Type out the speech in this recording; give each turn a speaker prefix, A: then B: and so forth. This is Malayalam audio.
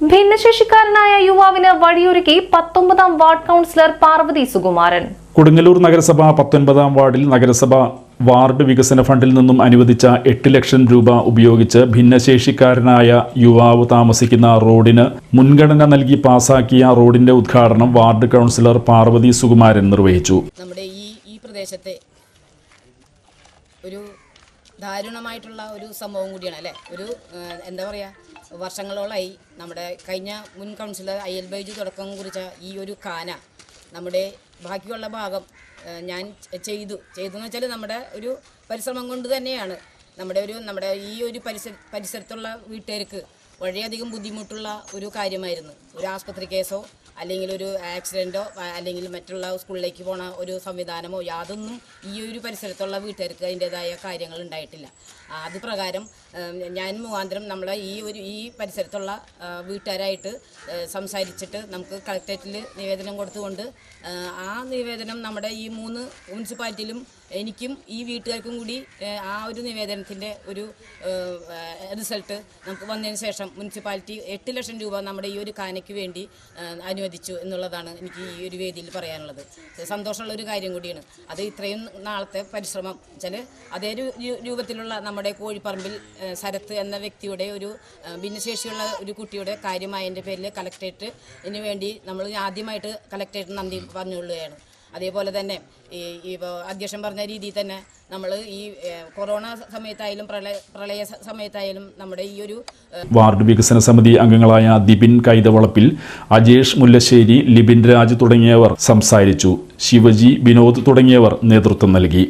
A: ഭിന്നശേഷിക്കാരനായ യുവാവിന് വഴിയൊരുക്കി പത്തൊമ്പതാം വാർഡ് കൗൺസിലർ പാർവതി സുകുമാരൻ.
B: കൊടുങ്ങല്ലൂർ നഗരസഭ പത്തൊൻപതാം വാർഡിൽ നഗരസഭ വാർഡ് വികസന ഫണ്ടിൽ നിന്നും അനുവദിച്ച എട്ട് ലക്ഷം രൂപ ഉപയോഗിച്ച് ഭിന്നശേഷിക്കാരനായ യുവാവ് താമസിക്കുന്ന റോഡിന് മുൻഗണന നൽകി പാസാക്കിയ റോഡിന്റെ ഉദ്ഘാടനം വാർഡ് കൗൺസിലർ പാർവതി സുകുമാരൻ നിർവഹിച്ചു.
C: നമ്മുടെ ഈ ഈ പ്രദേശത്തെ ഒരു ദാരുണമായിട്ടുള്ള ഒരു സംഭവം കൂടിയാണ് അല്ലേ? ഒരു എന്താ പറയുക വർഷങ്ങളോളമായി നമ്മുടെ കഴിഞ്ഞ മുൻ കൗൺസിലർ അയ്യൽ ബൈജു തുടക്കം കുറിച്ച ഈ ഒരു കാന നമ്മുടെ ബാക്കിയുള്ള ഭാഗം ഞാൻ ചെയ്തു. ചെയ്തു എന്ന് വെച്ചാൽ നമ്മുടെ ഒരു പരിശ്രമം കൊണ്ട് തന്നെയാണ്. നമ്മുടെ ഒരു നമ്മുടെ ഈ ഒരു പരിസര പരിസരത്തുള്ള വീട്ടുകാർക്ക് വളരെയധികം ബുദ്ധിമുട്ടുള്ള ഒരു കാര്യമായിരുന്നു. ഒരു ആസ്പത്രി കേസോ അല്ലെങ്കിൽ ഒരു ആക്സിഡന്റോ അല്ലെങ്കിൽ മറ്റുള്ള സ്കൂളിലേക്ക് പോണ ഒരു സംവിധാനമോ യാതൊന്നും ഈ ഒരു പരിസരത്തുള്ള വീട്ടുകാർക്ക് അതിന്റെതായ കാര്യങ്ങൾ ഉണ്ടായിട്ടില്ല. അത് പ്രകാരം ഞാൻ മുഖാന്തരം നമ്മളെ ഈ ഒരു ഈ പരിസരത്തുള്ള വീട്ടുകാരായിട്ട് സംസാരിച്ചിട്ട് നമുക്ക് കളക്ടറേറ്റിൽ നിവേദനം കൊടുത്തുകൊണ്ട് ആ നിവേദനം നമ്മുടെ ഈ മൂന്ന് മുനിസിപ്പാലിറ്റിയിലും എനിക്കും ഈ വീട്ടുകാർക്കും കൂടി ആ ഒരു നിവേദനത്തിന്റെ ഒരു റിസൾട്ട് നമുക്ക് വന്നതിന് ശേഷം മുനിസിപ്പാലിറ്റി എട്ട് ലക്ഷം രൂപ നമ്മുടെ ഈ ഒരു കാനയ്ക്ക് വേണ്ടി അനുവദിച്ചു എന്നുള്ളതാണ് എനിക്ക് ഈ ഒരു വേദിയിൽ പറയാനുള്ളത്. സന്തോഷമുള്ള ഒരു കാര്യം കൂടിയാണ്. അത് ഇത്രയും നാളത്തെ പരിശ്രമം. വെച്ചാൽ അതേ രൂപത്തിലുള്ള നമ്മുടെ കോഴിപ്പറമ്പിൽ ശരത്ത് എന്ന വ്യക്തിയുടെ ഒരു ഭിന്നശേഷിയുള്ള ഒരു കുട്ടിയുടെ കാര്യമായതിന്റെ പേരിൽ കളക്ടറേറ്റ് ഇതിനു വേണ്ടി നമ്മൾ ആദ്യമായിട്ട് കളക്ടറേറ്റ് നന്ദി പറഞ്ഞുകൊള്ളുകയാണ്. അതേപോലെ തന്നെ ഈ അധ്യക്ഷൻ പറഞ്ഞ രീതിയിൽ തന്നെ നമ്മൾ ഈ കൊറോണ സമയത്തായാലും പ്രളയ പ്രളയ സമയത്തായാലും നമ്മുടെ ഈ ഒരു
B: വാർഡ് വികസന സമിതി അംഗങ്ങളായ ദിപിൻ കൈതവളപ്പിൽ അജേഷ് മുല്ലശ്ശേരി ലിബിൻ രാജ് തുടങ്ങിയവർ സംസാരിച്ചു. ശിവജി വിനോദ് തുടങ്ങിയവർ നേതൃത്വം നൽകി.